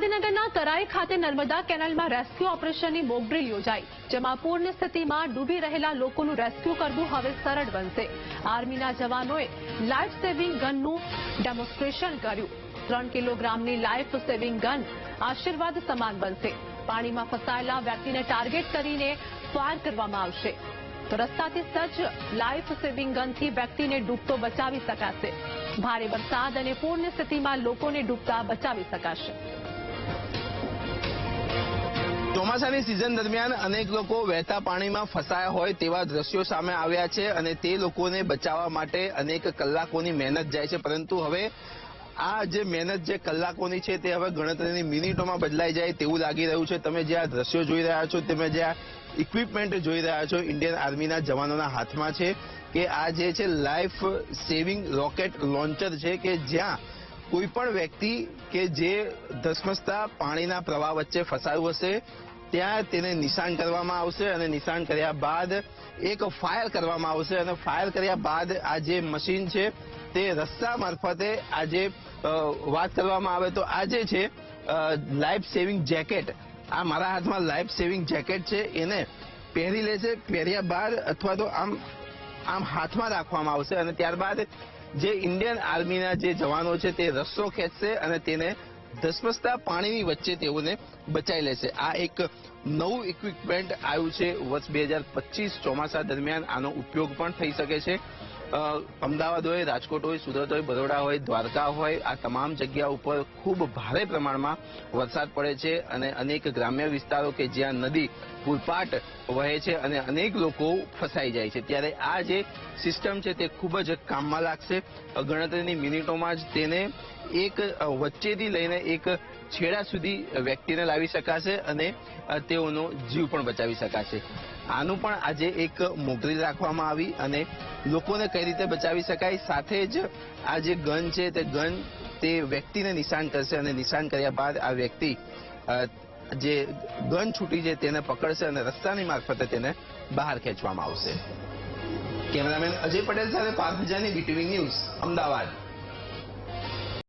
ગાંધીનગરના તરાઈ ખાતે નર્મદા કેનાલમાં રેસ્ક્યુ ઓપરેશનની મોકડ્રીલ યોજાઈ, જેમાં પૂરની સ્થિતિમાં ડૂબી રહેલા લોકોનું રેસ્ક્યુ કરવું હવે સરળ બનશે. આર્મીના જવાનોએ લાઈફ સેવિંગ ગનનું ડેમોન્સ્ટ્રેશન કર્યું. ત્રણ કિલોગ્રામની લાઈફ સેવિંગ ગન આશીર્વાદ સમાન બનશે. પાણીમાં ફસાયેલા વ્યક્તિને ટાર્ગેટ કરીને ફાયર કરવામાં આવશે. તો રસ્તાથી સજ્જ લાઈફ સેવિંગ ગનથી વ્યક્તિને ડૂબતો બચાવી શકાશે. ભારે વરસાદ અને પૂર્ણ સ્થિતિમાં લોકોને ડૂબતા બચાવી શકાશે. ચોમાસાની સિઝન દરમિયાન અનેક લોકો વહેતા પાણીમાં ફસાયા હોય તેવા દ્રશ્યો સામે આવ્યા છે અને તે લોકોને બચાવવા માટે અનેક કલાકોની મહેનત જાય છે. પરંતુ હવે આ જે મહેનત જે કલાકોની છે તે હવે ગણતરીની મિનિટોમાં બદલાઈ જાય તેવું લાગી રહ્યું છે. તમે જે આ દ્રશ્યો જોઈ રહ્યા છો તમે જે આ ઇક્વિપમેન્ટ જોઈ રહ્યા છો ઇન્ડિયન આર્મીના જવાનોના હાથમાં છે કે આ જે છે લાઈફ સેવિંગ રોકેટ લોન્ચર છે કે જ્યાં કોઈ પણ વ્યક્તિ કે જે ધસમસતા પાણીના પ્રવાહ વચ્ચે ફસાયું હશે, ત્યાં તેને નિશાન કરવામાં આવશે અને નિશાન કર્યા બાદ એક ફાયર કરવામાં આવશે અને ફાયર કર્યા બાદ આ જે મશીન છે તે રસ્તા મારફતે આજે વાત કરવામાં આવે તો આ જે છે લાઈફ સેવિંગ જેકેટ, આ મારા હાથમાં લાઈફ સેવિંગ જેકેટ છે, એને પહેરી લેશે પહેર્યા બાદ અથવા તો આમ આમ હાથમાં રાખવામાં આવશે અને ત્યારબાદ જે ઇન્ડિયન આર્મીના જે જવાનો છે તે રસ્સો ખેંચશે અને તેને ધસમસતા પાણીની વચ્ચે તેઓને બચાવી લેશે. આ એક નવું ઇક્વિપમેન્ટ આવ્યું છે વર્ષ બે હજાર પચીસ ચોમાસા દરમિયાન. આનો ઉપયોગ પણ થઈ શકે છે. અમદાવાદ હોય, રાજકોટ હોય, સુરત હોય, બરોડા હોય, દ્વારકા હોય, આ તમામ જગ્યા ઉપર ખૂબ ભારે પ્રમાણમાં વરસાદ પડે છે અને અનેક ગ્રામ્ય વિસ્તારો કે જ્યાં નદી પૂરપાટ વહે છે અને અનેક લોકો ફસાઈ જાય છે. ત્યારે આ જે સિસ્ટમ છે તે ખૂબ જ કામમાં લાગશે. ગણતરીની મિનિટોમાં જ તેને એક વચ્ચેથી લઈને એક છેડા સુધી વ્યક્તિને લાવી શકાશે અને તેઓનો જીવ પણ બચાવી શકાશે. આનું પણ આજે એક મોકલી રાખવામાં આવી અને લોકોને કઈ રીતે બચાવી શકાય, સાથે જ આ જે ગન છે તે ગન તે વ્યક્તિને નિશાન કરશે અને નિશાન કર્યા બાદ આ વ્યક્તિ જે ગન છૂટી છે તેને પકડશે અને રસ્તાની મારફતે તેને બહાર ખેંચવામાં આવશે. કેમેરામેન અજય પટેલ સાથે પાર્થ જાની બીટીવી ન્યૂઝ અમદાવાદ.